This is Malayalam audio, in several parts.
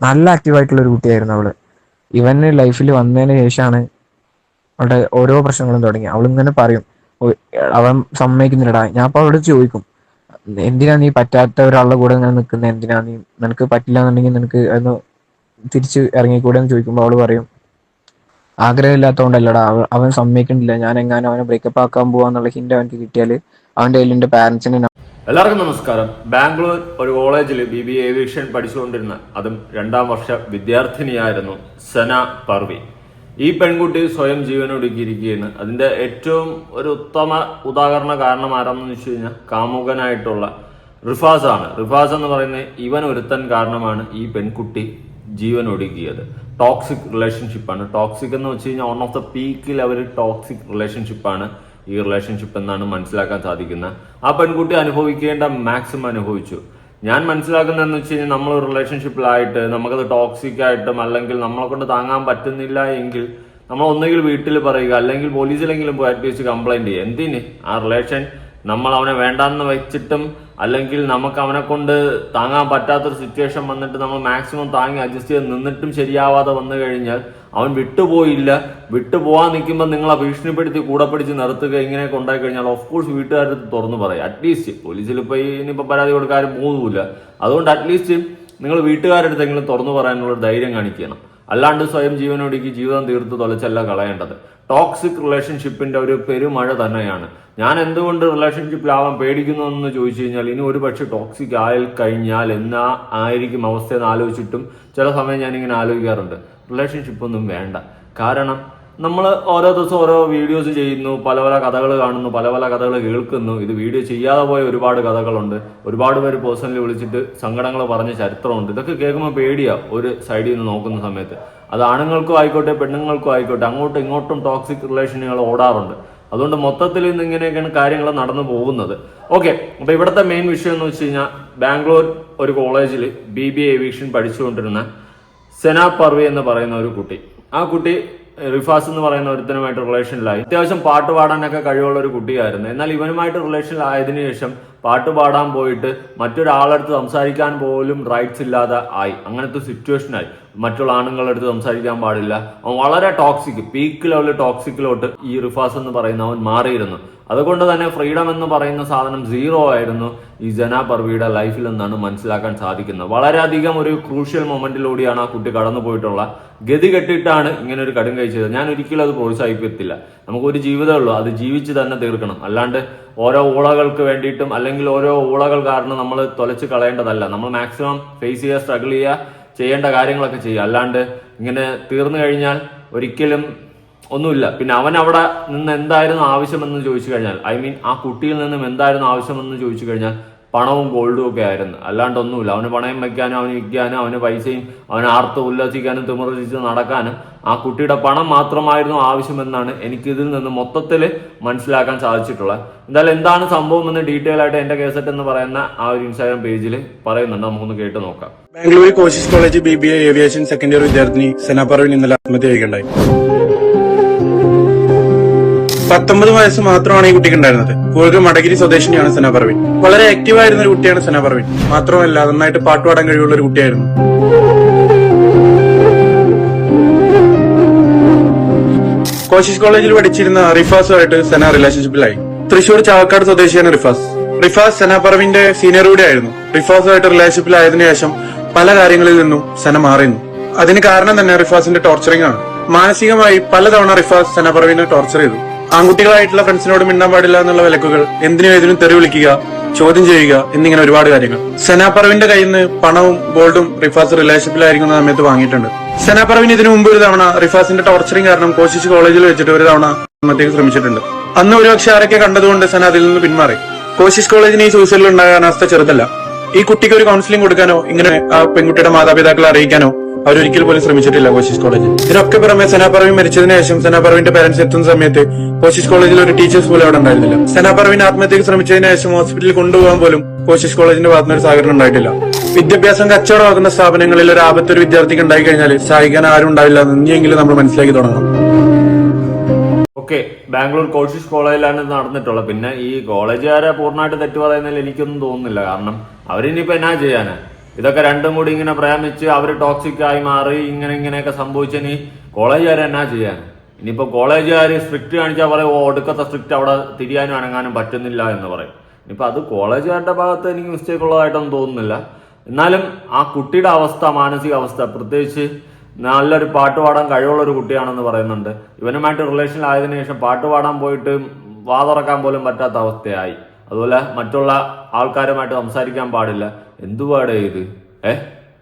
നല്ല ആക്റ്റീവായിട്ടുള്ള ഒരു കുട്ടിയായിരുന്നു അവൾ. ഇവന് ലൈഫിൽ വന്നതിന് ശേഷമാണ് അവളുടെ ഓരോ പ്രശ്നങ്ങളും തുടങ്ങി അവൾ ഇങ്ങനെ പറയും അവൻ സമ്മതിക്കുന്നില്ലടാ. ഞാൻ അപ്പൊ അവളോട് ചോദിക്കും എന്തിനാ നീ പറ്റാത്ത ഒരാളുടെ കൂടെ ഇങ്ങനെ നിൽക്കുന്നത് എന്തിനാ നീ നിനക്ക് പറ്റില്ല എന്നുണ്ടെങ്കിൽ നിനക്ക് അതൊന്ന് തിരിച്ച് ഇറങ്ങിക്കൂടെ എന്ന് ചോദിക്കുമ്പോൾ അവൾ പറയും ആഗ്രഹമില്ലാത്തതുകൊണ്ടല്ലടാ അവ- അവൻ സമ്മതിക്കണില്ല ഞാൻ എങ്ങാനും അവനെ ബ്രേക്കപ്പ് ആക്കാൻ പോവാന്നുള്ള ഹിന്റ് അവനക്ക് കിട്ടിയാൽ അവന്റെ കയ്യിൽ പാരന്റ്സിനെ എല്ലാവർക്കും നമസ്കാരം. ബാംഗ്ലൂർ ഒരു കോളേജിൽ ബി ബി ഏവിയേഷൻ പഠിച്ചുകൊണ്ടിരുന്ന അതും രണ്ടാം വർഷ വിദ്യാർത്ഥിനിയായിരുന്നു സന പർവി. ഈ പെൺകുട്ടി സ്വയം ജീവനൊടുക്കിയിരിക്കുകയാണ്. അതിന്റെ ഏറ്റവും ഒരു ഉത്തമ ഉദാഹരണ കാരണം ആരാണെന്ന് വെച്ച് കഴിഞ്ഞാൽ കാമുകനായിട്ടുള്ള റിഫാസ് ആണ്. റിഫാസ് എന്ന് പറയുന്ന ഇവൻ ഒരുത്തൻ കാരണമാണ് ഈ പെൺകുട്ടി ജീവൻ ഒടുക്കിയത് ടോക്സിക് റിലേഷൻഷിപ്പാണ് ടോക്സിക് എന്ന് വെച്ച് കഴിഞ്ഞാൽ വൺ ഓഫ് ദ പീക്കിൽ ലെവൽ ടോക്സിക് റിലേഷൻഷിപ്പാണ് ഈ റിലേഷൻഷിപ്പ് എന്നാണ് മനസ്സിലാക്കാൻ സാധിക്കുന്നത്. ആ പെൺകുട്ടി അനുഭവിക്കേണ്ട മാക്സിമം അനുഭവിച്ചു. ഞാൻ മനസ്സിലാക്കുന്നതെന്ന് വെച്ച് കഴിഞ്ഞാൽ നമ്മൾ റിലേഷൻഷിപ്പിലായിട്ട് നമുക്കത് ടോക്സിക് ആയിട്ടും അല്ലെങ്കിൽ നമ്മളെ കൊണ്ട് താങ്ങാൻ പറ്റുന്നില്ല എങ്കിൽ നമ്മൾ ഒന്നുകിൽ വീട്ടിൽ പറയുക അല്ലെങ്കിൽ പോലീസിലെങ്കിലും പോയി അറ്റ്ലീസ്റ്റ് കംപ്ലൈന്റ് ചെയ്യുക. എന്തിന്? ആ റിലേഷൻ നമ്മൾ അവനെ വേണ്ടാന്ന് വെച്ചിട്ടും അല്ലെങ്കിൽ നമുക്ക് അവനെ കൊണ്ട് താങ്ങാൻ പറ്റാത്തൊരു സിറ്റുവേഷൻ വന്നിട്ട് നമ്മൾ മാക്സിമം താങ്ങി അഡ്ജസ്റ്റ് ചെയ്ത് നിന്നിട്ടും ശരിയാവാതെ വന്നു കഴിഞ്ഞാൽ അവൻ വിട്ടുപോയില്ല. വിട്ടുപോകാൻ നിൽക്കുമ്പോൾ നിങ്ങളെ ഭീഷണിപ്പെടുത്തി കൂടെ പിടിച്ച് നിർത്തുക ഇങ്ങനെയൊക്കെ ഉണ്ടായി കഴിഞ്ഞാൽ ഓഫ് കോഴ്സ് വീട്ടുകാരുടെ തുറന്നു പറയും. അറ്റ്ലീസ്റ്റ് പോലീസിൽ ഇപ്പോൾ ഇനിയിപ്പോൾ പരാതി കൊടുക്കാനും പോകുന്നില്ല. അതുകൊണ്ട് അറ്റ്ലീസ്റ്റ് നിങ്ങൾ വീട്ടുകാരുടെ അടുത്തെങ്കിലും തുറന്നു പറയാനുള്ള ധൈര്യം കാണിക്കണം. അല്ലാണ്ട് സ്വയം ജീവനൊടുക്കി ജീവിതം തീർത്ത് തൊലച്ചല്ല കളയേണ്ടത്. ടോക്സിക് റിലേഷൻഷിപ്പിന്റെ ഒരു പെരുമഴ തന്നെയാണ്. ഞാൻ എന്തുകൊണ്ട് റിലേഷൻഷിപ്പിലാവാൻ പേടിക്കുന്നു എന്ന് ചോദിച്ചു കഴിഞ്ഞാൽ ഇനി ഒരു പക്ഷെ ടോക്സിക് ആയി കഴിഞ്ഞാൽ എന്നാ ആയിരിക്കും അവസ്ഥ എന്ന് ആലോചിച്ചിട്ടും ചില സമയം ഞാനിങ്ങനെ ആലോചിക്കാറുണ്ട്. റിലേഷൻഷിപ്പ് ഒന്നും വേണ്ട. കാരണം നമ്മൾ ഓരോ ദിവസം ഓരോ വീഡിയോസ് ചെയ്യുന്നു പല പല കഥകൾ കാണുന്നു പല പല കഥകൾ കേൾക്കുന്നു. ഇത് വീഡിയോ ചെയ്യാതെ പോയ ഒരുപാട് കഥകളുണ്ട്. ഒരുപാട് പേര് പേഴ്സണലി വിളിച്ചിട്ട് സങ്കടങ്ങൾ പറഞ്ഞ ചരിത്രമുണ്ട്. ഇതൊക്കെ കേൾക്കുമ്പോൾ പേടിയാ ഒരു സൈഡിൽ നിന്ന് നോക്കുന്ന സമയത്ത്. അത് ആണുങ്ങൾക്കും ആയിക്കോട്ടെ പെണ്ണുങ്ങൾക്കും ആയിക്കോട്ടെ അങ്ങോട്ടും ഇങ്ങോട്ടും ടോക്സിക് റിലേഷനുകൾ ഓടാറുണ്ട്. അതുകൊണ്ട് മൊത്തത്തിൽ ഇന്ന് ഇങ്ങനെയൊക്കെയാണ് കാര്യങ്ങൾ നടന്നു പോകുന്നത്. ഓക്കെ അപ്പൊ ഇവിടുത്തെ മെയിൻ വിഷയം എന്ന് വെച്ച് കഴിഞ്ഞാൽ ബാംഗ്ലൂർ ഒരു കോളേജിൽ ബി ബി ഏവിയേഷൻ പഠിച്ചുകൊണ്ടിരുന്ന സെന പർവി എന്ന് പറയുന്ന ഒരു കുട്ടി. ആ കുട്ടി റിഫാസ് എന്ന് പറയുന്ന ഒരുത്തനുമായിട്ട് റിലേഷനിലായി അത്യാവശ്യം പാട്ട് പാടാനൊക്കെ കഴിവുള്ള ഒരു കുട്ടിയായിരുന്നു. എന്നാൽ ഇവനുമായിട്ട് റിലേഷനിലായതിനു ശേഷം പാട്ട് പാടാൻ പോയിട്ട് മറ്റൊരാളടുത്ത് സംസാരിക്കാൻ പോലും റൈറ്റ്സ് ഇല്ലാതെ ആയി. അങ്ങനത്തെ സിറ്റുവേഷനായി മറ്റുള്ള ആണുങ്ങളുടെ അടുത്ത് സംസാരിക്കാൻ പാടില്ല. അവൻ വളരെ ടോക്സിക് പീക്ക് ലെവൽ ടോക്സിക്കിലോട്ട് ഈ റിഫാസ് എന്ന് പറയുന്ന അവൻ മാറിയിരുന്നു. അതുകൊണ്ട് തന്നെ ഫ്രീഡം എന്ന് പറയുന്ന സാധനം സീറോ ആയിരുന്നു ഈ ജനാ പർവിയുടെ ലൈഫിൽ നിന്നാണ് മനസ്സിലാക്കാൻ സാധിക്കുന്നത്. വളരെയധികം ഒരു ക്രൂഷ്യൽ മൊമെന്റിലൂടെയാണ് ആ കുട്ടി കടന്നു പോയിട്ടുള്ള. ഗതി കെട്ടിട്ടാണ് ഇങ്ങനെ ഒരു കടും കഴിച്ചത് ഞാൻ ഒരിക്കലും അത് പ്രോത്സാഹിപ്പിക്കത്തില്ല നമുക്കൊരു ജീവിതമേ ഉള്ളൂ. അത് ജീവിച്ച് തന്നെ തീർക്കണം. അല്ലാണ്ട് ഓരോ ഓളകൾക്ക് വേണ്ടിയിട്ടും അല്ലെങ്കിൽ ഓരോ ഊളകൾ കാരണം നമ്മൾ തൊലച്ച് കളയേണ്ടതല്ല. നമ്മൾ മാക്സിമം ഫേസ് ചെയ്യുക സ്ട്രഗിൾ ചെയ്യുക ചെയ്യേണ്ട കാര്യങ്ങളൊക്കെ ചെയ്യുക. അല്ലാണ്ട് ഇങ്ങനെ തീർന്നു കഴിഞ്ഞാൽ ഒരിക്കലും ഒന്നുമില്ല. പിന്നെ അവൻ അവിടെ നിന്ന് എന്തായിരുന്നു ആവശ്യമെന്ന് ചോദിച്ചു കഴിഞ്ഞാൽ ഐ മീൻ ആ കുട്ടിയിൽ നിന്നും എന്തായിരുന്നു ആവശ്യമെന്ന് ചോദിച്ചു കഴിഞ്ഞാൽ പണവും ഗോൾഡും ഒക്കെ ആയിരുന്നു. അല്ലാണ്ടൊന്നുമില്ല. അവന് പണയം വയ്ക്കാനും അവന് വിൽക്കാനും അവന് പൈസയും അവന് ആർത്ത് ഉല്ലസിക്കാനും തിമർജിച്ച് നടക്കാനും ആ കുട്ടിയുടെ പണം മാത്രമായിരുന്നു ആവശ്യമെന്നാണ് എനിക്ക് ഇതിൽ നിന്ന് മൊത്തത്തിൽ മനസ്സിലാക്കാൻ സാധിച്ചിട്ടുള്ളത്. എന്തായാലും എന്താണ് സംഭവം എന്ന് ഡീറ്റെയിൽ ആയിട്ട് എന്റെ കേസറ്റ് എന്ന് പറയുന്ന ആ ഒരു ഇൻസ്റ്റാഗ്രാം പേജിൽ പറയുന്നുണ്ട്. നമുക്കൊന്ന് കേട്ട് നോക്കാം. Bangalore Koshys college B B A aviation second year വിദ്യാർത്ഥിനി സെന പർവിൻ ഇന്നലെ ആത്മഹത്യ ചെയ്യുകയുണ്ടായി പത്തൊമ്പത് വയസ്സ് മാത്രമാണ് ഈ കുട്ടിക്ക് ഉണ്ടായിരുന്നത്. കൂടുതൽ മടഗിരി സ്വദേശിനിയാണ് സെന പർവിൻ വളരെ ആക്റ്റീവ് ആയിരുന്ന ഒരു കുട്ടിയാണ് സെന പർവിൻ മാത്രമല്ല നന്നായിട്ട് പാട്ടുപാടാൻ കഴിവുള്ള ഒരു കുട്ടിയായിരുന്നു. കോശിസ് കോളേജിൽ പഠിച്ചിരുന്ന റിഫാസുമായിട്ട് സെന റിലേഷൻഷിപ്പിലായി തൃശൂർ ചാവക്കാട് സ്വദേശിയാണ് റിഫാസ്. റിഫാസ് സെന പർവിന്റെ സീനിയർ കൂടെ ആയിരുന്നു. റിഫാസുമായിട്ട് റിലേഷൻഷിപ്പിലായതിനു ശേഷം പല കാര്യങ്ങളിൽ നിന്നും സെന മാറിയിരുന്നു. അതിന് കാരണം തന്നെ റിഫാസിന്റെ ടോർച്ചറിംഗ് ആണ്. മാനസികമായി പലതവണ റിഫാസ് സെന പറവിനെ ടോർച്ചർ ചെയ്തു. ആൺകുട്ടികളായിട്ടുള്ള ഫ്രണ്ട്സിനോട് മിണ്ടാൻ പാടില്ല എന്നുള്ള വിലക്കുകൾ. എന്തിനും ഏതിനും തെറി വിളിക്കുക ചോദ്യം ചെയ്യുക എന്നിങ്ങനെ ഒരുപാട് കാര്യങ്ങൾ. സെനാപ്പറവിന്റെ കയ്യിൽ നിന്ന് പണവും ഗോൾഡും റിഫാസ് റിലേഷൻഷിപ്പിലായിരിക്കുന്ന സമയത്ത് വാങ്ങിയിട്ടുണ്ട്. സെനാപ്പറവിന് ഇതിനു മുമ്പ് ഒരു തവണ റിഫാസിന്റെ ടോർച്ചറിങ് കാരണം കോശിച്ച് കോളേജിൽ വെച്ചിട്ട് ഒരു തവണ ആത്മഹത്യക്ക് ശ്രമിച്ചിട്ടുണ്ട്. അന്ന് ഒരുപക്ഷെ ആരൊക്കെ കണ്ടതുകൊണ്ട് സെന അതിൽ നിന്ന് പിന്മാറി. കോശിസ് കോളേജിന് ഈ സൂസൈഡിൽ ഉണ്ടാകാൻ അവസ്ഥ ചെറുതല്ല. ഈ കുട്ടിക്ക് ഒരു കൗൺസിലിംഗ് കൊടുക്കാനോ ഇങ്ങനെ ആ പെൺകുട്ടിയുടെ മാതാപിതാക്കളെ അറിയിക്കാനോ അവരൊരിക്കൽ പോലും ശ്രമിച്ചിട്ടില്ല കോശിസ് കോളേജിൽ. ഇതിനൊക്കെ പുറമെ സെനാപറവിൻ മരിച്ചതിന് ശേഷം സെനാപറവിന്റെ പാരന്റ്സ് എത്തുന്ന സമയത്ത് കോശിസ് കോളേജിൽ ഒരു ടീച്ചേഴ്സ് പോലും അവിടെ ഉണ്ടായിരുന്നില്ല. സെനാപറവിന് ആത്മഹത്യക്ക് ശ്രമിച്ചതിന് ശേഷം ഹോസ്പിറ്റലിൽ കൊണ്ടുപോകാൻ പോലും കോശിസ് കോളേജിന്റെ ഭാഗത്തുനിന്ന് ഒരു സഹകരണം ഉണ്ടായിട്ടില്ല. വിദ്യാഭ്യാസം കച്ചവടമാക്കുന്ന സ്ഥാപനങ്ങളിൽ ഒരു ആപത്ത് ഒരു വിദ്യാർത്ഥിക്ക് ഉണ്ടായി കഴിഞ്ഞാൽ സഹായിക്കാൻ ആരും ഉണ്ടാവില്ല എന്നെങ്കിലും നമ്മൾ മനസ്സിലാക്കി തുടങ്ങണം. ഓക്കെ ബാംഗ്ലൂർ കോഴ്സിസ് കോളേജിലാണ് ഇത് നടന്നിട്ടുള്ളത്. പിന്നെ ഈ കോളേജുകാരെ പൂർണമായിട്ട് തെറ്റ് പറയുന്നതിൽ എനിക്കൊന്നും തോന്നുന്നില്ല. കാരണം അവരിനിപ്പോ എന്നാ ചെയ്യാനാ? ഇതൊക്കെ രണ്ടും കൂടി ഇങ്ങനെ പ്രേമിച്ച് അവർ ടോക്സിക് ആയി മാറി ഇങ്ങനെ ഇങ്ങനെയൊക്കെ സംഭവിച്ചതിന് കോളേജുകാർ എന്നാ ചെയ്യാൻ ഇനിയിപ്പോൾ കോളേജുകാർ സ്ട്രിക്റ്റ് കാണിച്ചാൽ പറയും ഓ ഒടുക്കത്തെ സ്ട്രിക്റ്റ് അവിടെ തിരിയാനും അനങ്ങാനും പറ്റുന്നില്ല എന്ന് പറയും. ഇനിയിപ്പോൾ അത് കോളേജുകാരുടെ ഭാഗത്ത് എനിക്ക് മിസ്റ്റേക്ക് ഉള്ളതായിട്ടൊന്നും തോന്നുന്നില്ല. എന്നാലും ആ കുട്ടിയുടെ അവസ്ഥ മാനസിക അവസ്ഥ പ്രത്യേകിച്ച് നല്ലൊരു പാട്ട് പാടാൻ ഒരു കുട്ടിയാണെന്ന് പറയുന്നുണ്ട്. ഇവനുമായിട്ട് റിലേഷനിലായതിനു ശേഷം പാട്ട് പാടാൻ പോയിട്ട് വാതുറക്കാൻ പോലും പറ്റാത്ത അവസ്ഥയായി. അതുപോലെ മറ്റുള്ള ആൾക്കാരുമായിട്ട് സംസാരിക്കാൻ പാടില്ല. എന്തുവാടേ ഇത്? ഏ?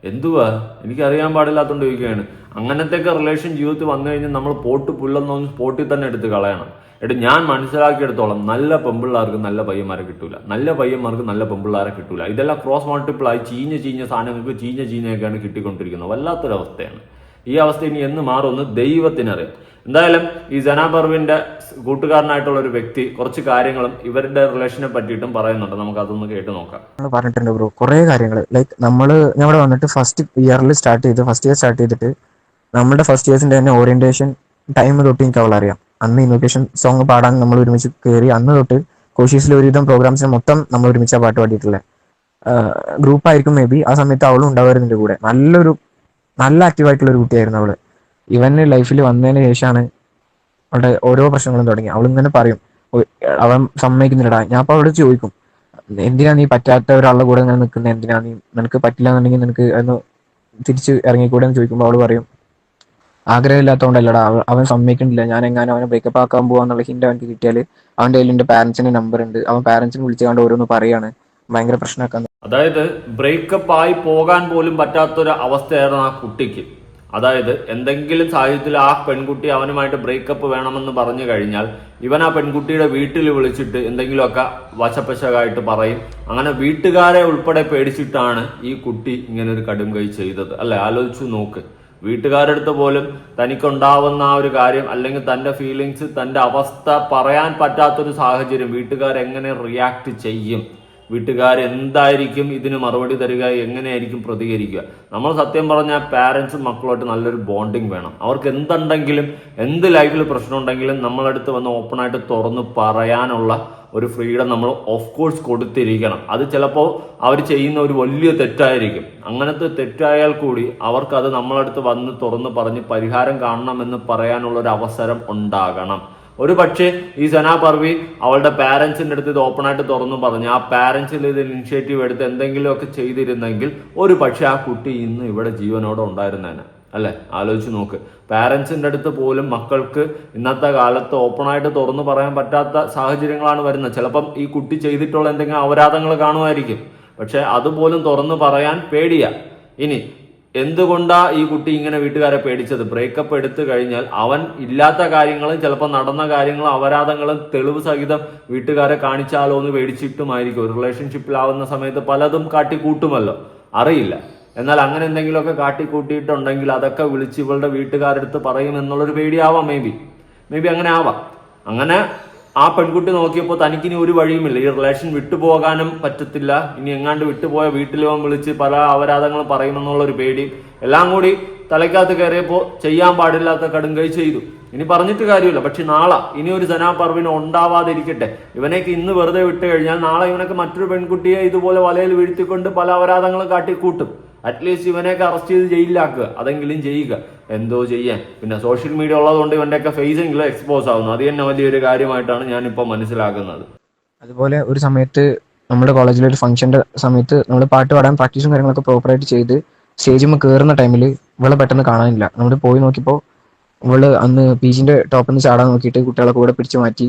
എന്തുവാ? എനിക്കറിയാൻ പാടില്ലാത്തോണ്ട് ചോദിക്കുകയാണ്. അങ്ങനത്തെയൊക്കെ റിലേഷൻ ജീവിതത്തിൽ വന്നു കഴിഞ്ഞാൽ നമ്മൾ പോട്ട് പുല്ലെന്നൊന്ന് പോട്ടിൽ തന്നെ എടുത്ത് കളയണം. എട്ട് ഞാൻ മനസ്സിലാക്കിയെടുത്തോളം നല്ല പെമ്പിള്ളാർക്ക് നല്ല പയ്യന്മാരെ കിട്ടൂല. നല്ല പയ്യന്മാർക്ക് നല്ല പെമ്പിള്ളാരെ കിട്ടൂല. ഇതെല്ലാം ക്രോസ് മൾട്ടിപ്പിൾ ആയി ചീഞ്ഞ ചീഞ്ഞ സാധനങ്ങൾക്ക് ചീഞ്ഞ ചീഞ്ഞയൊക്കെയാണ് കിട്ടിക്കൊണ്ടിരിക്കുന്നത്. വല്ലാത്തൊരവസ്ഥയാണ്. ഈ അവസ്ഥ ഇനി എന്ന് മാറുമെന്ന് ദൈവത്തിനറിയാം എന്തായാലും ഈ ജനാ പർവിന്റെ കൂട്ടുകാരനായിട്ടുള്ള ഒരു വ്യക്തി കുറച്ച് കാര്യങ്ങളും ഇവരുടെ റിലേഷനെ പറ്റിയിട്ടും പറയുന്നുണ്ട്. നമുക്ക് അതൊന്ന് കേട്ട് നോക്കാം. പറഞ്ഞിട്ടുണ്ട് ബ്രോ കുറേ കാര്യങ്ങൾ ലൈക്ക് നമ്മൾ ഞങ്ങൾ വന്നിട്ട് ഫസ്റ്റ് ഇയറിൽ സ്റ്റാർട്ട് ചെയ്ത് ഫസ്റ്റ് ഇയർ സ്റ്റാർട്ട് ചെയ്തിട്ട് നമ്മുടെ ഫസ്റ്റ് ഇയേഴ്സിന്റെ തന്നെ ഓറിയന്റേഷൻ ടൈം തൊട്ട് എനിക്ക് അവളെ അറിയാം. അന്ന് ഇന്നോക്കേഷൻ സോങ് പാടാൻ നമ്മൾ ഒരുമിച്ച് കയറി അന്ന് തൊട്ട് കോശീസിലെ ഒരുവിധം പ്രോഗ്രാംസിന് മൊത്തം നമ്മൾ ഒരുമിച്ച് പാട്ട് പാടിയിട്ടുള്ളത് ഗ്രൂപ്പായിരിക്കും മേ ബി ആ സമയത്ത് അവളും ഉണ്ടാവുമായിരുന്നു കൂടെ. നല്ലൊരു നല്ല ആക്റ്റീവ് ആയിട്ടുള്ള ഒരു കുട്ടിയായിരുന്നു അവൾ. ഇവന് ലൈഫിൽ വന്നതിന് ശേഷമാണ് അവളുടെ ഓരോ പ്രശ്നങ്ങളും തുടങ്ങി. അവൾ ഇങ്ങനെ പറയും അവൻ സമ്മതിക്കുന്നില്ലടാ. ഞാൻ അപ്പൊ അവളോട് ചോദിക്കും എന്തിനാ നീ പറ്റാത്ത ഒരാളുടെ കൂടെ ഇങ്ങനെ നിൽക്കുന്നത് എന്തിനാ നീ നിനക്ക് പറ്റില്ല എന്നുണ്ടെങ്കിൽ നിനക്ക് ഒന്ന് തിരിച്ച് ഇറങ്ങിക്കൂടെ എന്ന് ചോദിക്കുമ്പോൾ അവൾ പറയും ആഗ്രഹമില്ലാത്തതുകൊണ്ടല്ലടാ അവ- അവൻ സമ്മതിക്കണില്ല ഞാൻ എങ്ങനെ അവനെ ബ്രേക്കപ്പ് ആക്കാൻ പോവാന്നുള്ള ഹിന്റ് അവൻക്ക് കിട്ടിയാൽ അവന്റെ കയ്യിൽ എന്റെ പാരന്റ്സിന്റെ നമ്പർ ഉണ്ട്. അവൻ പാരന്റ്സിനെ വിളിച്ചുകൊണ്ട് ഓരോന്ന് പറയാണ്. ഭയങ്കര പ്രശ്നമാക്കാൻ അതായത് ബ്രേക്കപ്പ് ആയി പോകാൻ പോലും പറ്റാത്തൊരു അവസ്ഥയായിരുന്നു ആ കുട്ടിക്ക്. അതായത് എന്തെങ്കിലും സാഹചര്യത്തിൽ ആ പെൺകുട്ടി അവനുമായിട്ട് ബ്രേക്കപ്പ് വേണമെന്ന് പറഞ്ഞു കഴിഞ്ഞാൽ ഇവൻ ആ പെൺകുട്ടിയുടെ വീട്ടിൽ വിളിച്ചിട്ട് എന്തെങ്കിലുമൊക്കെ വശപ്പശകായിട്ട് പറയും. അങ്ങനെ വീട്ടുകാരെ ഉൾപ്പെടെ പേടിച്ചിട്ടാണ് ഈ കുട്ടി ഇങ്ങനെ ഒരു കടും കൈ ചെയ്തത്. അല്ലെ? ആലോചിച്ചു നോക്ക്. വീട്ടുകാരുടെ അടുത്ത് പോലും തനിക്കുണ്ടാവുന്ന ആ ഒരു കാര്യം അല്ലെങ്കിൽ തന്റെ ഫീലിങ്സ് തന്റെ അവസ്ഥ പറയാൻ പറ്റാത്തൊരു സാഹചര്യം വീട്ടുകാരെങ്ങനെ റിയാക്ട് ചെയ്യും? വീട്ടുകാർ എന്തായിരിക്കും ഇതിന് മറുപടി തരിക? എങ്ങനെയായിരിക്കും പ്രതികരിക്കുക? നമ്മൾ സത്യം പറഞ്ഞാൽ പാരൻസും മക്കളുമായിട്ട് നല്ലൊരു ബോണ്ടിങ് വേണം. അവർക്ക് എന്തുണ്ടെങ്കിലും എന്ത് ലൈഫിൽ പ്രശ്നം ഉണ്ടെങ്കിലും നമ്മളടുത്ത് വന്ന് ഓപ്പണായിട്ട് തുറന്ന് പറയാനുള്ള ഒരു ഫ്രീഡം നമ്മൾ ഓഫ് കോഴ്സ് കൊടുത്തിരിക്കണം. അത് ചിലപ്പോൾ അവർ ചെയ്യുന്ന ഒരു വലിയ തെറ്റായിരിക്കും. അങ്ങനത്തെ തെറ്റായാൽ കൂടി അവർക്കത് നമ്മളടുത്ത് വന്ന് തുറന്ന് പറഞ്ഞ് പരിഹാരം കാണണമെന്ന് പറയാനുള്ള ഒരു അവസരം ഉണ്ടാകണം. ഒരു പക്ഷേ ഈ സനാ പർവി അവളുടെ പാരൻസിന്റെ അടുത്ത് ഇത് ഓപ്പണായിട്ട് തുറന്നു പറഞ്ഞു. ആ പാരൻസിൽ ഇത് ഇനിഷ്യേറ്റീവ് എടുത്ത് എന്തെങ്കിലുമൊക്കെ ചെയ്തിരുന്നെങ്കിൽ ഒരു പക്ഷേ ആ കുട്ടി ഇന്ന് ഇവിടെ ജീവനോടെ ഉണ്ടായിരുന്നേനെ. അല്ലെ? ആലോചിച്ച് നോക്ക്. പാരൻസിന്റെ അടുത്ത് പോലും മക്കൾക്ക് ഇന്നത്തെ കാലത്ത് ഓപ്പണായിട്ട് തുറന്നു പറയാൻ പറ്റാത്ത സാഹചര്യങ്ങളാണ് വരുന്നത്. ചിലപ്പം ഈ കുട്ടി ചെയ്തിട്ടുള്ള എന്തെങ്കിലും അപരാധങ്ങൾ കാണുമായിരിക്കും. പക്ഷെ അതുപോലും തുറന്നു പറയാൻ പേടിയാ. ഇനി എന്തുകൊണ്ടാ ഈ കുട്ടി ഇങ്ങനെ വീട്ടുകാരെ പേടിച്ചത്? ബ്രേക്കപ്പ് എടുത്തു കഴിഞ്ഞാൽ അവൻ ഇല്ലാത്ത കാര്യങ്ങളും ചിലപ്പോൾ നടന്ന കാര്യങ്ങളും അപരാധങ്ങളും തെളിവ് സഹിതം വീട്ടുകാരെ കാണിച്ചാലോ എന്ന് പേടിച്ചിട്ടുമായിരിക്കും. റിലേഷൻഷിപ്പിലാവുന്ന സമയത്ത് പലതും കാട്ടിക്കൂട്ടുമല്ലോ. അറിയില്ല. എന്നാൽ അങ്ങനെ എന്തെങ്കിലുമൊക്കെ കാട്ടിക്കൂട്ടിയിട്ടുണ്ടെങ്കിൽ അതൊക്കെ വിളിച്ച് ഇവളുടെ വീട്ടുകാരെടുത്ത് പറയും എന്നുള്ളൊരു പേടിയാവാം മേ ബി മേ ബി അങ്ങനെ ആവാം. അങ്ങനെ ആ പെൺകുട്ടി നോക്കിയപ്പോൾ തനിക്കിനി ഒരു വഴിയുമില്ല. ഈ റിലേഷൻ വിട്ടുപോകാനും പറ്റത്തില്ല. ഇനി എങ്ങാണ്ട് വിട്ടുപോയ വീട്ടിലും വിളിച്ച് പല അപരാധങ്ങളും പറയുമെന്നുള്ള ഒരു പേടിയും എല്ലാം കൂടി തലയ്ക്കകത്ത് കയറിയപ്പോൾ ചെയ്യാൻ പാടില്ലാത്ത കടുങ്കൈ ചെയ്തു. ഇനി പറഞ്ഞിട്ട് കാര്യമില്ല. പക്ഷെ നാളെ ഇനി ഒരു ജനാപർവിന് ഉണ്ടാവാതിരിക്കട്ടെ. ഇവനേക്ക് ഇന്ന് വെറുതെ വിട്ടു കഴിഞ്ഞാൽ നാളെ ഇവനൊക്കെ മറ്റൊരു പെൺകുട്ടിയെ ഇതുപോലെ വലയിൽ വീഴ്ത്തിക്കൊണ്ട് പല അപരാധങ്ങളും കാട്ടിക്കൂട്ടും. അറ്റ്ലീസ്റ്റ് ഇവനെയൊക്കെ അറസ്റ്റ് ചെയ്ത് ജയിലിലാക്കുക അതെങ്കിലും ചെയ്യുക. എന്തോ ചെയ്യാൻ. പിന്നെ സോഷ്യൽ മീഡിയ ഉള്ളതുകൊണ്ട് ഇവന്റെയൊക്കെ ഫേസ് എങ്കിലും എക്സ്പോസ് ആവുന്നു. അത് തന്നെ വലിയൊരു കാര്യമായിട്ടാണ് ഞാൻ ഞാനിപ്പോൾ മനസ്സിലാക്കുന്നത്. അതുപോലെ ഒരു സമയത്ത് നമ്മുടെ കോളേജിലെ ഒരു ഫംഗ്ഷന്റെ സമയത്ത് നമ്മൾ പാട്ട് പാടാൻ പ്രാക്ടീസും കാര്യങ്ങളൊക്കെ പ്രോപ്പറായിട്ട് ചെയ്ത് സ്റ്റേജിൽ കയറുന്ന ടൈമിൽ ഇവളെ പെട്ടെന്ന് കാണാനില്ല. നമ്മൾ പോയി നോക്കിയപ്പോൾ ഇവൾ അന്ന് പീച്ചിന്റെ ടോപ്പിൽ നിന്ന് ചാടാൻ നോക്കിയിട്ട് കുട്ടികളെ കൂടെ പിടിച്ചു മാറ്റി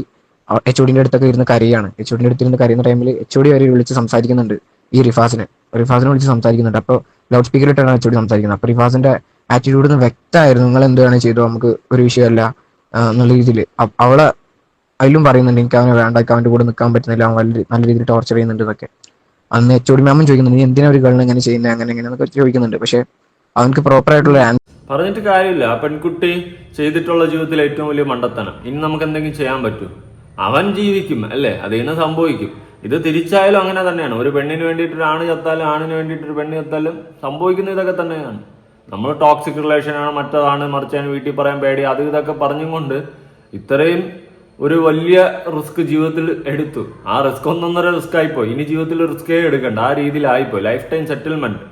എച്ച് ഒടിന്റെ അടുത്തൊക്കെ ഇരുന്ന് കരയാണ്. എച്ച് ഒടിന്റെ അടുത്തിരുന്ന് കരയുന്ന ടൈമിൽ എച്ച് ഒടി വരെ വിളിച്ച് സംസാരിക്കുന്നുണ്ട്. ഈ റിഫാസിനെ റിഫാസിനെ വിളിച്ച് സംസാരിക്കുന്നുണ്ട്. അപ്പോൾ ലൗഡ് സ്പീക്കർ ഇട്ടാണ് എച്ച് ഒടി സംസാരിക്കുന്നത്. അപ്പോൾ റിഫാസിന്റെ ആറ്റിറ്റ്യൂഡ് ഒന്ന് വ്യക്തമായിരുന്നു. നിങ്ങൾ എന്താണ് ചെയ്തോ നമുക്ക് ഒരു വിഷയമല്ല എന്നുള്ള രീതിയിൽ. അവളെ അതിലും പറയുന്നുണ്ട് എനിക്ക് അവനെ വേണ്ട അവന്റെ കൂടെ നിൽക്കാൻ പറ്റുന്നില്ല അവൻ വലിയ നല്ല രീതിയിൽ ടോർച്ചർ ചെയ്യുന്നുണ്ട് എന്നൊക്കെ. അന്ന് എച്ച് ഒടി മാമും ചോദിക്കുന്നുണ്ട് എന്തിനാ ഒരു ഗേളിനെ ഇങ്ങനെ ചെയ്യുന്നത് അങ്ങനെ ഇങ്ങനെ എന്നൊക്കെ ചോദിക്കുന്നുണ്ട്. പക്ഷെ അവനക്ക് പ്രോപ്പർ ആയിട്ടുള്ള പറഞ്ഞിട്ട് കാര്യമില്ല. ആ പെൺകുട്ടി ചെയ്തിട്ടുള്ള ജീവിതത്തിൽ ഏറ്റവും വലിയ മണ്ടത്തനം. ഇനി നമുക്ക് എന്തെങ്കിലും ചെയ്യാൻ പറ്റൂ. അവൻ ജീവിക്കും അല്ലേ? അതിന് സംഭവിക്കും. ഇത് തിരിച്ചായാലും അങ്ങനെ തന്നെയാണ്. ഒരു പെണ്ണിന് വേണ്ടിയിട്ട് ഒരു ആണ് ചത്താലും ആണിന് വേണ്ടിയിട്ട് ഒരു പെണ്ണ് ചത്താലും സംഭവിക്കുന്ന ഇതൊക്കെ തന്നെയാണ്. നമ്മൾ ടോക്സിക് റിലേഷൻ ആണ് മറ്റതാണ് മറിച്ചാണ് വീട്ടിൽ പറയാൻ പേടി അത് ഇതൊക്കെ പറഞ്ഞും കൊണ്ട് ഇത്രയും ഒരു വലിയ റിസ്ക് ജീവിതത്തിൽ എടുത്തു. ആ റിസ്ക് ഒന്നൊന്നര റിസ്ക് ആയിപ്പോയി. ഇനി ജീവിതത്തിൽ റിസ്കേ എടുക്കണ്ട. ആ രീതിയിലായിപ്പോയി ലൈഫ് ടൈം സെറ്റിൽമെന്റ്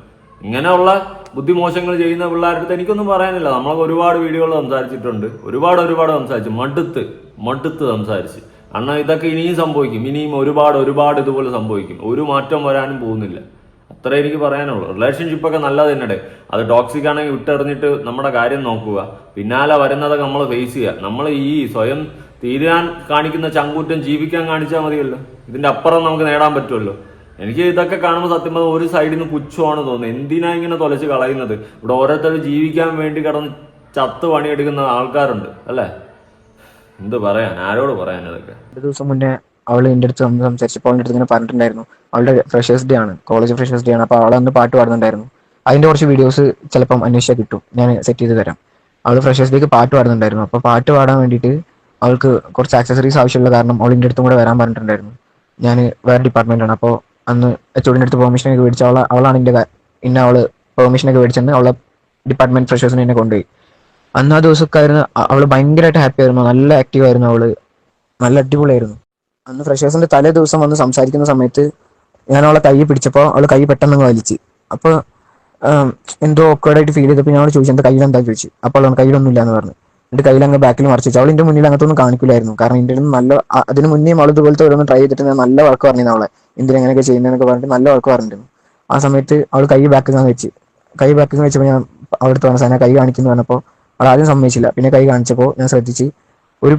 ഇങ്ങനെയുള്ള ബുദ്ധിമോശങ്ങൾ ചെയ്യുന്ന പിള്ളേരുടെ എനിക്കൊന്നും പറയാനില്ല. നമ്മളൊക്കെ ഒരുപാട് വീഡിയോകൾ സംസാരിച്ചിട്ടുണ്ട്. ഒരുപാട് ഒരുപാട് സംസാരിച്ചു. മടുത്ത് മടുത്ത് സംസാരിച്ച്. അണ്ണാ ഇതൊക്കെ ഇനിയും സംഭവിക്കും. ഇനിയും ഒരുപാട് ഒരുപാട് ഇതുപോലെ സംഭവിക്കും. ഒരു മാറ്റം വരാനും പോകുന്നില്ല. അത്രേ എനിക്ക് പറയാനുള്ളൂ. റിലേഷൻഷിപ്പ് ഒക്കെ നല്ലത് തന്നെ അത് ടോക്സിക് ആണെങ്കിൽ വിട്ടെറിഞ്ഞിട്ട് നമ്മുടെ കാര്യം നോക്കുക. പിന്നാലെ വരുന്നതൊക്കെ നമ്മൾ ഫേസ് ചെയ്യുക. നമ്മൾ ഈ സ്വയം തീരാൻ കാണിക്കുന്ന ചങ്കൂറ്റം ജീവിക്കാൻ കാണിച്ചാൽ മതിയല്ലോ. ഇതിന്റെ അപ്പുറം നമുക്ക് നേടാൻ പറ്റുമല്ലോ. എനിക്ക് ഇതൊക്കെ കാണുമ്പോൾ സത്യം പറഞ്ഞാൽ ഒരു സൈഡിൽ നിന്ന് പുച്ഛമാണ് തോന്നുന്നത്. എന്തിനാ ഇങ്ങനെ തൊലച്ച് കളയുന്നത്? ഇവിടെ ഓരോരുത്തർ ജീവിക്കാൻ വേണ്ടി കിടന്ന് ചത്ത് പണിയെടുക്കുന്ന ആൾക്കാരുണ്ട് അല്ലേ? എന്ത് പറയാൻ? ആരോട് പറയാൻ അതൊക്കെ? ഒരു ദിവസം മുന്നേ അവൾ എന്റെ അടുത്ത് വന്ന് സംസാരിച്ചപ്പോൾ അവളുടെ അടുത്ത് ഇങ്ങനെ പറഞ്ഞിട്ടുണ്ടായിരുന്നു. അവളുടെ ഫ്രഷേഴ്സ് ഡേ ആണ് കോളേജ് ഫ്രഷേഴ്സ് ഡേ ആണ്. അപ്പോൾ അവളെ അന്ന് പാട്ട് പാടുന്നുണ്ടായിരുന്നു. അതിന്റെ കുറച്ച് വീഡിയോസ് ചിലപ്പം അന്വേഷിച്ചാൽ കിട്ടും. ഞാൻ സെറ്റ് ചെയ്ത് തരാം. അവൾ ഫ്രഷേഴ്സ് ഡേക്ക് പാട്ട് പാടുന്നുണ്ടായിരുന്നു. അപ്പോൾ പാട്ട് പാടാൻ വേണ്ടിയിട്ട് അവൾക്ക് കുറച്ച് ആക്സസറീസ് ആവശ്യമുള്ള കാരണം അവൾ എന്റെ അടുത്തും കൂടെ വരാൻ പറഞ്ഞിട്ടുണ്ടായിരുന്നു. ഞാൻ വേറെ ഡിപ്പാർട്ട്മെന്റാണ് അപ്പോൾ അന്ന് എച്ച് ഒടിന്റെ അടുത്ത് പെർമിഷനൊക്കെ മേടിച്ച അവൾ അവളാണ് എന്റെ ഇന്ന അവൾ പെർമിഷനൊക്കെ മേടിച്ചെന്ന് അവളെ ഡിപ്പാർട്ട്മെന്റ് ഫ്രഷേഴ്സിനെ എന്നെ കൊണ്ടുപോയി. അന്ന് ആ ദിവസമൊക്കെ ആയിരുന്നു. അവൾ ഭയങ്കരമായിട്ട് ഹാപ്പി ആയിരുന്നു. നല്ല ആക്റ്റീവ് ആയിരുന്നു അവൾ. നല്ല അടിപൊളിയായിരുന്നു. അന്ന് ഫ്രഷേഴ്സിന്റെ തലേ ദിവസം വന്ന് സംസാരിക്കുന്ന സമയത്ത് ഞാൻ അവളെ കൈ പിടിച്ചപ്പോൾ അവൾ കൈ പെട്ടെന്ന് വലിച്ച്. അപ്പൊ ആം, എന്തോ ഓക്കേഡായിട്ട് ഫീൽ ചെയ്തപ്പോൾ ഞാൻ ചോദിച്ചു എന്റെ കയ്യിലെന്താ? ചോദിച്ചു. അപ്പോൾ അവൾ കയ്യിലൊന്നും ഇല്ല എന്ന് പറഞ്ഞു. എന്റെ കയ്യിൽ അങ്ങ് ബാക്കിൽ മറിച്ചു. വെച്ചു അവൾ എന്റെ മുന്നിൽ അങ്ങനത്തൊന്നും കാണിക്കില്ലായിരുന്നു കാരണം എന്റെ നല്ല അതിന് മുന്നേ അവൾ ഇതുപോലത്തെ ഓരോന്ന് ട്രൈ ചെയ്തിട്ട് ഞാൻ നല്ല വർക്ക് പറഞ്ഞിരുന്നു അവളെ. എന്തിനെങ്ങനെയൊക്കെ ചെയ്യുന്നതെന്നൊക്കെ പറഞ്ഞിട്ട് നല്ല വർക്ക് പറഞ്ഞിരുന്നു. ആ സമയത്ത് അവൾ കൈ ബാക്കിൽ നിന്ന് വെച്ച് കൈ ബാക്കിൽ നിന്ന് വെച്ചപ്പോൾ ഞാൻ അവിടുത്തെ പറഞ്ഞ സാധനം കൈ കാണിക്കുന്നു പറഞ്ഞപ്പോൾ അവൾ ആദ്യം സമ്മതിച്ചില്ല. പിന്നെ കൈ കാണിച്ചപ്പോൾ ഞാൻ ശ്രദ്ധിച്ച് ഒരു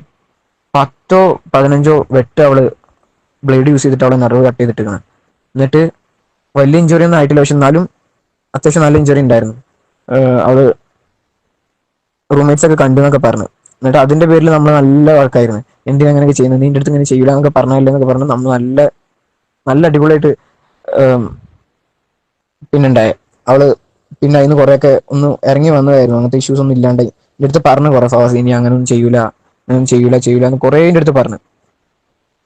പത്തോ പതിനഞ്ചോ വെട്ട് അവൾ ബ്ലേഡ് യൂസ് ചെയ്തിട്ട് അവൾ നിറവ് കട്ട് ചെയ്തിട്ടാണ് എന്നിട്ട് വലിയ ഇഞ്ചുറി ഒന്നും ആയിട്ടില്ല. പക്ഷെ എന്നാലും അത്യാവശ്യം നല്ല ഇഞ്ചുറി ഉണ്ടായിരുന്നു. അവൾ റൂംമേറ്റ്സ് ഒക്കെ കണ്ടു എന്നൊക്കെ പറഞ്ഞു. എന്നിട്ട് അതിന്റെ പേരിൽ നമ്മൾ നല്ല വർക്കായിരുന്നു എന്തിനാ അങ്ങനെയൊക്കെ ചെയ്യുന്നത് നിന്റെ അടുത്ത് ഇങ്ങനെ ചെയ്യില്ല എന്നൊക്കെ പറഞ്ഞല്ലോ എന്നൊക്കെ പറഞ്ഞു നമ്മൾ നല്ല നല്ല അടിപൊളിയായിട്ട് പിന്നെ പിന്നുണ്ടായ. അവൾ പിന്നെ അതിന് കുറെയൊക്കെ ഒന്ന് ഇറങ്ങി വന്നതായിരുന്നു. അങ്ങനത്തെ ഇഷ്യൂസ് ഒന്നും ഇല്ലാണ്ട്. എന്റെ അടുത്ത് പറഞ്ഞു കുറെ ഫവാസ് ഇനി അങ്ങനെ ഒന്നും ചെയ്യൂല. അങ്ങനെയൊന്നും ചെയ്യൂല ചെയ്യൂല എന്ന് കുറേ എന്റെ അടുത്ത് പറഞ്ഞു.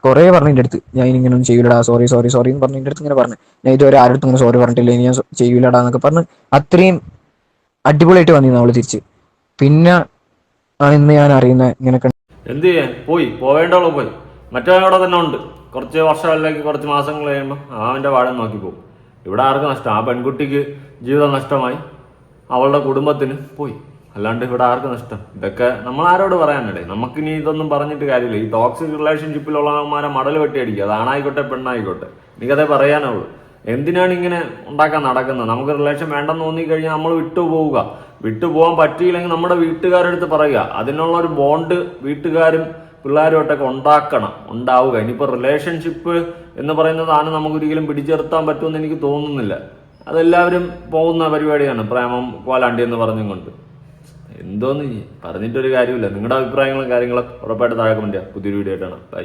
കുറേ പറഞ്ഞു എന്റെ അടുത്ത്. ഞാൻ ഇനി ഇങ്ങനെയൊന്നും ചെയ്യൂലടാ സോറി സോറി സോറി എന്ന് പറഞ്ഞു എന്റെ അടുത്ത് ഇങ്ങനെ പറഞ്ഞു. ഞാൻ ഇതുവരെ ആരുടെ അടുത്തും ഇങ്ങനെ സോറി പറഞ്ഞിട്ടില്ല. ഇനി ഞാൻ ചെയ്യൂലടാ എന്നൊക്കെ പറഞ്ഞ് അത്രയും അടിപൊളിയായിട്ട് വന്നിരുന്നു അവൾ തിരിച്ച്. പിന്നെ ഇന്ന് ഞാൻ അറിയുന്ന ഇങ്ങനെയൊക്കെ എന്ത് ചെയ്യാൻ? പോയി. പോവേണ്ടവളെ പോയി. മറ്റേ അവിടെ തന്നെ ഉണ്ട്. കുറച്ച് വർഷം അല്ലെങ്കിൽ കുറച്ച് മാസങ്ങൾ കഴിയുമ്പോൾ അവന്റെ വാഴ നോക്കി പോകും. ഇവിടെ ആർക്ക് നഷ്ടം? ആ പെൺകുട്ടിക്ക് ജീവിതം നഷ്ടമായി. അവളുടെ കുടുംബത്തിന് പോയി. അല്ലാണ്ട് ഇവിടെ ആർക്ക് നഷ്ടം? ഇതൊക്കെ നമ്മൾ ആരോട് പറയാനല്ലേ നമുക്കിനി ഇതൊന്നും പറഞ്ഞിട്ട് കാര്യമില്ല. ഈ ടോക്സിക് റിലേഷൻഷിപ്പിലുള്ളവന്മാരെ മടൽ വെട്ടി അടിക്കുക അത് ആണായിക്കോട്ടെ പെണ്ണായിക്കോട്ടെ. എനിക്കതേ പറയാനുള്ളൂ. എന്തിനാണ് ഇങ്ങനെ ഉണ്ടാക്കാൻ നടക്കുന്നത്? നമുക്ക് റിലേഷൻ വേണ്ടെന്ന് തോന്നി കഴിഞ്ഞാൽ നമ്മൾ വിട്ടുപോവുക. വിട്ടുപോകാൻ വിട്ടു പോകാൻ പറ്റിയില്ലെങ്കിൽ നമ്മുടെ വീട്ടുകാരുടെ അടുത്ത് പറയുക. അതിനുള്ള ഒരു ബോണ്ട് വീട്ടുകാരും പിള്ളേരുമായിട്ടൊക്കെ ഉണ്ടാക്കണം. ഉണ്ടാവുക. ഇനിയിപ്പോൾ റിലേഷൻഷിപ്പ് എന്ന് പറയുന്ന സാധനം നമുക്ക് ഒരിക്കലും പിടിച്ചെടുത്താൻ പറ്റുമെന്ന് എനിക്ക് തോന്നുന്നില്ല. അതെല്ലാവരും പോകുന്ന പരിപാടിയാണ് പ്രേമം കോലാണ്ടി എന്ന് പറഞ്ഞും കൊണ്ട് എന്തോന്ന്? പറഞ്ഞിട്ടൊരു കാര്യമില്ല. നിങ്ങളുടെ അഭിപ്രായങ്ങളും കാര്യങ്ങളും ഉറപ്പായിട്ട് താഴെ കമന്റ് പുതിയൊരു വീഡിയോ ആയിട്ടാണ് ബൈ